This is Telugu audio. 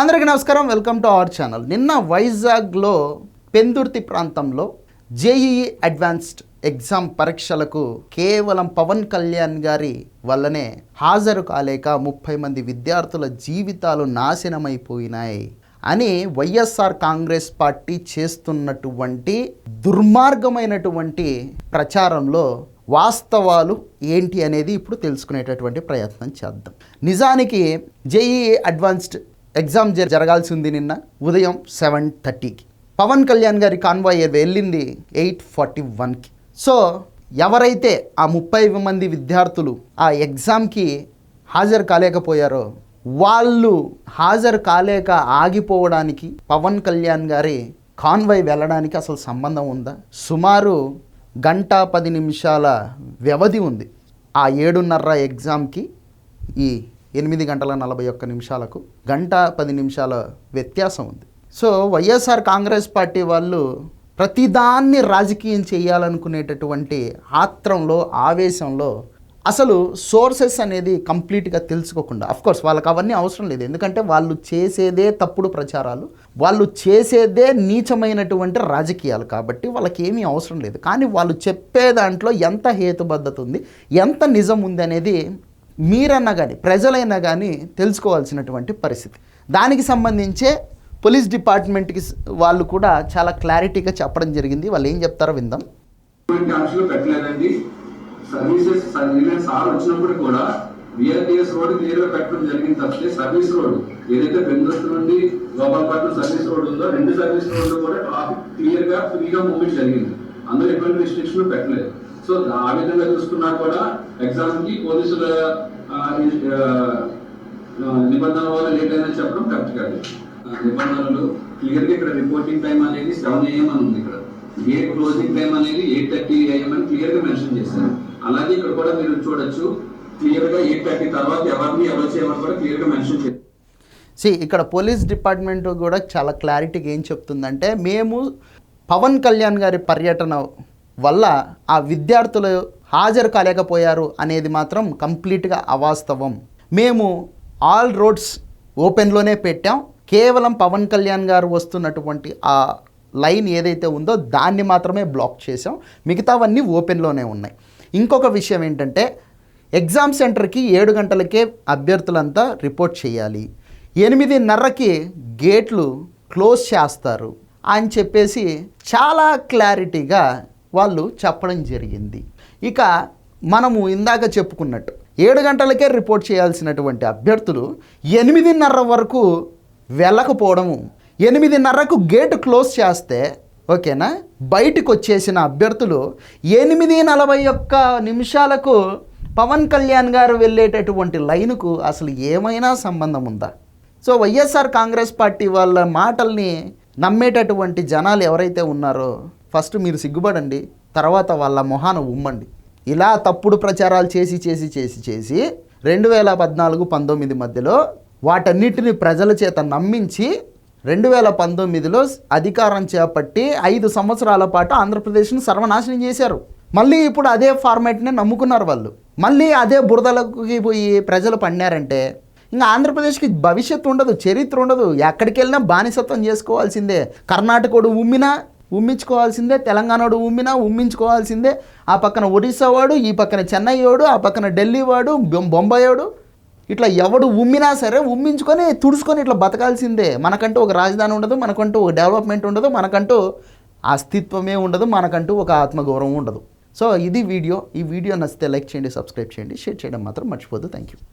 అందరికీ నమస్కారం. Welcome to our channel. నిన్న వైజాగ్లో పెందుర్తి ప్రాంతంలో జేఈఈ అడ్వాన్స్డ్ ఎగ్జామ్ పరీక్షలకు కేవలం పవన్ కళ్యాణ్ గారి వల్లనే హాజరు కాలేక ముప్పై మంది విద్యార్థుల జీవితాలు నాశనమైపోయినాయి అని వైఎస్ఆర్ కాంగ్రెస్ పార్టీ చేస్తున్నటువంటి దుర్మార్గమైనటువంటి ప్రచారంలో వాస్తవాలు ఏంటి అనేది ఇప్పుడు తెలుసుకునేటటువంటి ప్రయత్నం చేద్దాం. నిజానికి జేఈఈ అడ్వాన్స్డ్ ఎగ్జామ్ జ- జరగాల్సి ఉంది నిన్న ఉదయం సెవెన్ థర్టీకి. పవన్ కళ్యాణ్ గారి కాన్వాయ్ వెళ్ళింది ఎయిట్ ఫార్టీ వన్కి. సో ఎవరైతే ఆ ముప్పై మంది విద్యార్థులు ఆ ఎగ్జామ్కి హాజరు కాలేకపోయారో వాళ్ళు హాజరు కాలేక ఆగిపోవడానికి పవన్ కళ్యాణ్ గారి కాన్వాయ్ వెళ్ళడానికి అసలు సంబంధం ఉందా? సుమారు గంట పది నిమిషాల వ్యవధి ఉంది. ఆ ఏడున్నర ఎగ్జామ్కి ఈ ఎనిమిది గంటల నలభై ఒక్క నిమిషాలకు గంట పది నిమిషాల వ్యత్యాసం ఉంది. సో వైఎస్ఆర్ కాంగ్రెస్ పార్టీ వాళ్ళు ప్రతిదాన్ని రాజకీయం చేయాలనుకునేటటువంటి ఆత్రంలో ఆవేశంలో అసలు సోర్సెస్ అనేది కంప్లీట్గా తెలుసుకోకుండా కోర్స్ వాళ్ళకి అవన్నీ అవసరం లేదు. ఎందుకంటే వాళ్ళు చేసేదే తప్పుడు ప్రచారాలు వాళ్ళు చేసేదే నీచమైనటువంటి రాజకీయాలు కాబట్టి వాళ్ళకి ఏమీ అవసరం లేదు. కానీ వాళ్ళు చెప్పే దాంట్లో ఎంత హేతుబద్ధత ఉంది ఎంత నిజం ఉంది అనేది మీరన్నా కానీ ప్రజలైనా కానీ తెలుసుకోవాల్సినటువంటి పరిస్థితి. దానికి సంబంధించే పోలీస్ డిపార్ట్మెంట్కి వాళ్ళు కూడా చాలా క్లారిటీగా చెప్పడం జరిగింది. వాళ్ళు ఏం చెప్తారో విందాం. పెట్టలేదండి. సర్వీసెస్ రిలయన్స్ సార్ వచ్చినప్పుడు కూడా బిఆర్టీఎస్ రోడ్ క్లియర్గా పెట్టడం జరిగింది తప్పితే సర్వీస్ రోడ్ ఏదైతే బెంగళూరు నుండి గోపాలపట్నం సర్వీస్ రోడ్ ఉందో రెండు సర్వీస్ రోడ్లు కూడా ట్రాఫిక్ క్లియర్గా ఫ్రీగా మూవ్మెంట్ జరిగింది. అందులో ఎటువంటి రిస్ట్రిక్షన్ పెట్టలేదు. సో ఆ విధంగా చూసుకున్నా కూడా ఎగ్జామ్కి పోలీసుల ఆ, నిబంధనల వల్ల లేట్ అయినా చెప్పడం కరెక్ట్ కాదు నిబంధనలు క్లియర్గా ఇక్కడ రిపోర్టింగ్ టైం అనేది సెవెన్ ఏఎం అని ఉంది ఇక్కడ. గేట్ క్లోజింగ్ టైం అనేది ఎయిట్ థర్టీ ఏఎం అని క్లియర్గా మెన్షన్ చేశారు. అలాగే ఇక్కడ కూడా మీరు చూడొచ్చు క్లియర్గా ఎయిట్ థర్టీ తర్వాత ఎవరిని ఎవరు చేయమని కూడా క్లియర్గా మెన్షన్ చేశారు సి ఇక్కడ పోలీస్ డిపార్ట్మెంట్ కూడా చాలా క్లారిటీగా ఏం చెప్తుందంటే మేము పవన్ కళ్యాణ్ గారి పర్యటన వల్ల ఆ విద్యార్థులు హాజరు కాలేకపోయారు అనేది మాత్రం కంప్లీట్గా అవాస్తవం. మేము ఆల్ రోడ్స్ ఓపెన్లోనే పెట్టాం. కేవలం పవన్ కళ్యాణ్ గారు వస్తున్నటువంటి ఆ లైన్ ఏదైతే ఉందో దాన్ని మాత్రమే బ్లాక్ చేసాం మిగతావన్నీ ఓపెన్లోనే ఉన్నాయి. ఇంకొక విషయం ఏంటంటే ఎగ్జామ్ సెంటర్కి ఏడు గంటలకే అభ్యర్థులంతా రిపోర్ట్ చేయాలి. ఎనిమిదిన్నరకి గేట్లు క్లోజ్ చేస్తారు అని చెప్పేసి చాలా క్లారిటీగా వాళ్ళు చెప్పడం జరిగింది. ఇక మనము ఇందాక చెప్పుకున్నట్టు ఏడు గంటలకే రిపోర్ట్ చేయాల్సినటువంటి అభ్యర్థులు ఎనిమిదిన్నర వరకు వెళ్ళకపోవడము ఎనిమిదిన్నరకు గేటు క్లోజ్ చేస్తే ఓకేనా? బయటకు వచ్చేసిన అభ్యర్థులు ఎనిమిది నలభై ఒక్క నిమిషాలకు పవన్ కళ్యాణ్ గారు వెళ్ళేటటువంటి లైనుకు అసలు ఏమైనా సంబంధం ఉందా? సో వైఎస్ఆర్ కాంగ్రెస్ పార్టీ వాళ్ళ మాటల్ని నమ్మేటటువంటి జనాలు ఎవరైతే ఉన్నారో ఫస్ట్ మీరు సిగ్గుపడండి తర్వాత వాళ్ళ మొహాన ఉమ్మండి. ఇలా తప్పుడు ప్రచారాలు చేసి చేసి చేసి చేసి రెండు వేల పద్నాలుగు పంతొమ్మిది మధ్యలో వాటన్నిటిని ప్రజల చేత నమ్మించి రెండు వేల పంతొమ్మిదిలో అధికారం చేపట్టి ఐదు సంవత్సరాల పాటు ఆంధ్రప్రదేశ్ను సర్వనాశనం చేశారు. మళ్ళీ ఇప్పుడు అదే ఫార్మాట్ని నమ్ముకున్నారు వాళ్ళు. మళ్ళీ అదే బురదలకి పోయి ప్రజలు పడినారంటే ఇంకా ఆంధ్రప్రదేశ్కి భవిష్యత్తు ఉండదు చరిత్ర ఉండదు. ఎక్కడికి వెళ్ళినా బానిసత్వం చేసుకోవాల్సిందే. కర్ణాటకోడు ఉమ్మినా ఉమ్మించుకోవాల్సిందే తెలంగాణోడు ఉమ్మినా ఉమ్మించుకోవాల్సిందే. ఆ పక్కన ఒడిస్సా వాడు ఈ పక్కన చెన్నై వాడు ఆ పక్కన ఢిల్లీ వాడు బొం- ఇట్లా ఎవడు ఉమ్మినా సరే ఉమ్మించుకొని తుడుచుకొని ఇట్లా బతకాల్సిందే. మనకంటూ ఒక రాజధాని ఉండదు మనకంటూ ఒక డెవలప్మెంట్ ఉండదు మనకంటూ అస్తిత్వమే ఉండదు మనకంటూ ఒక ఆత్మగౌరవం ఉండదు. సో ఇది వీడియో. ఈ వీడియో నచ్చితే లైక్ చేయండి సబ్స్క్రైబ్ చేయండి షేర్ చేయడం మాత్రం మర్చిపోద్దు థ్యాంక్ యూ